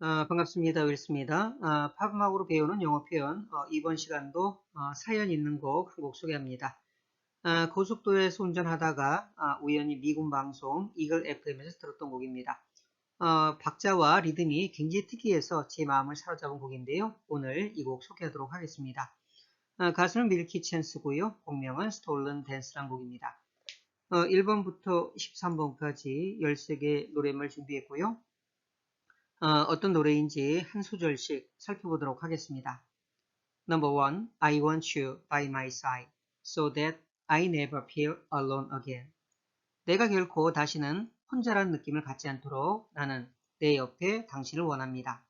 어, 반갑습니다. 윌스입니다. 어, 팝음악으로 배우는 영어 표현 어, 이번 시간도 어, 사연 있는 곡 한 곡 소개합니다. 어, 고속도로에서 운전하다가 어, 우연히 미군 방송 이글 FM에서 들었던 곡입니다. 어, 박자와 리듬이 굉장히 특이해서 제 마음을 사로잡은 곡인데요. 오늘 이 곡 소개하도록 하겠습니다. 어, 가수는 밀키 챈스고요. 곡명은 스톨른 댄스란 곡입니다. 어, 1번부터 13번까지 13개 노래를 준비했고요. 어, 떤 노래인지 한 소절씩 살펴보도록 하겠습니다. Number one, I want you by my side so that I never feel alone again. 내가 결코 다시는 혼자란 느낌을 갖지 않도록 나는 내 옆에 당신을 원합니다.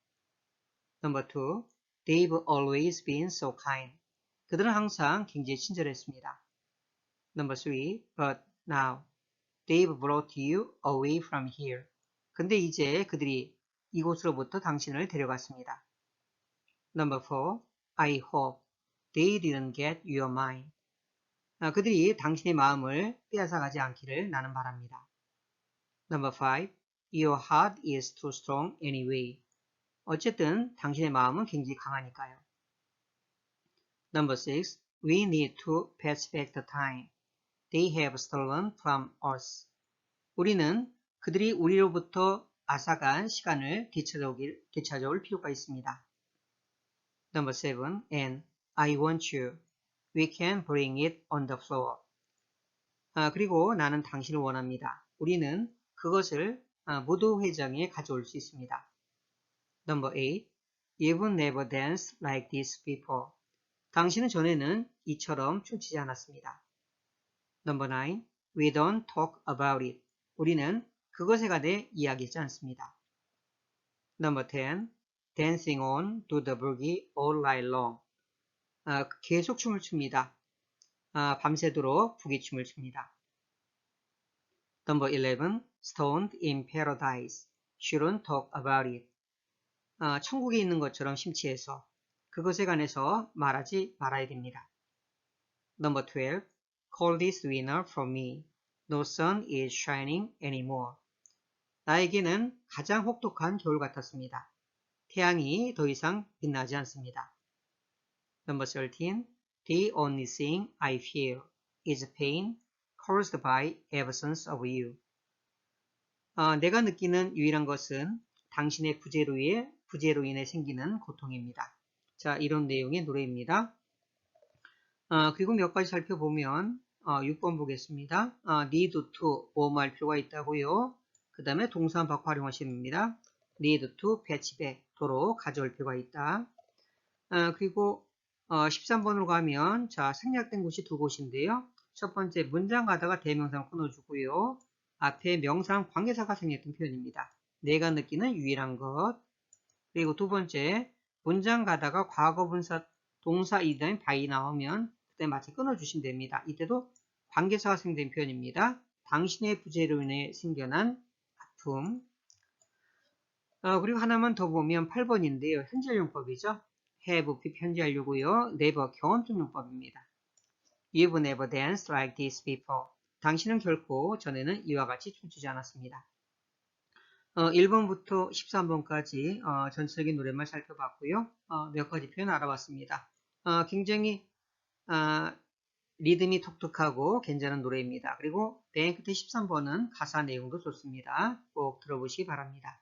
Number two, they've always been so kind. 그들은 항상 굉장히 친절했습니다. Number three, but now they've brought you away from here. 근데 이제 그들이 이곳으로부터 당신을 데려갔습니다. Number 4. I hope they didn't get your mind. 아, 그들이 당신의 마음을 빼앗아가지 않기를 나는 바랍니다. Number 5. Your heart is too strong anyway. 어쨌든 당신의 마음은 굉장히 강하니까요. Number 6. We need to pass back the time they have stolen from us. 우리는 그들이 우리로부터 아사간 시간을 되찾아오길, 되찾아올 필요가 있습니다. Number 7. And I want you. We can bring it on the floor. 아, 그리고 나는 당신을 원합니다. 우리는 그것을 아, 무도 회장에 가져올 수 있습니다. Number 8. You've never danced like this before. 당신은 전에는 이처럼 춤추지 않았습니다. Number 9. We don't talk about it. 우리는 그것에 관해 이야기하지 않습니다. Number 10. Dancing on to the boogie all night long. 아, 계속 춤을 춥니다. 아, 밤새도록 부기춤을 춥니다. Number 11. Stoned in paradise. Shouldn't talk about it. 아, 천국에 있는 것처럼 심취해서 그것에 관해서 말하지 말아야 됩니다. Number 12. Call this winner for me. No sun is shining anymore. 나에게는 가장 혹독한 겨울 같았습니다. 태양이 더 이상 빛나지 않습니다. Number 13. The only thing I feel is pain caused by absence of you. 어, 내가 느끼는 유일한 것은 당신의 부재로 인해, 부재로 인해 생기는 고통입니다. 자, 이런 내용의 노래입니다. 어, 그리고 몇 가지 살펴보면 어, 6번 보겠습니다. 어, need to 뭐할 필요가 있다고요. 그 다음에 활용하시면 됩니다. need to patch back 도로 가져올 필요가 있다. 어, 그리고 어, 13번으로 가면 자 생략된 곳이 두 곳인데요. 첫 번째 문장 가다가 대명사를 끊어주고요. 앞에 명사랑 관계사가 생략된 표현입니다. 내가 느끼는 유일한 것. 그리고 두 번째 문장 가다가 과거분사 동사 이다음에 바이 나오면 그때 마치 끊어주시면 됩니다. 이때도 관계사가 생긴 표현입니다. 당신의 부재로 인해 생겨난 제품 어, 그리고 하나만 더 보면 8번인데요. 현재용법이죠. have 현재하려고요. never 경험적 용법입니다. You've never danced like this before. 당신은 결코 전에는 이와 같이 춤추지 않았습니다. 어, 1번부터 13번까지 어, 전체적인 노래만 살펴봤고요. 어, 몇 가지 표현 알아봤습니다. 어, 굉장히 어, 리듬이 톡톡하고 괜찮은 노래입니다. 그리고 맨 끝에 13번은 가사 내용도 좋습니다. 꼭 들어보시기 바랍니다.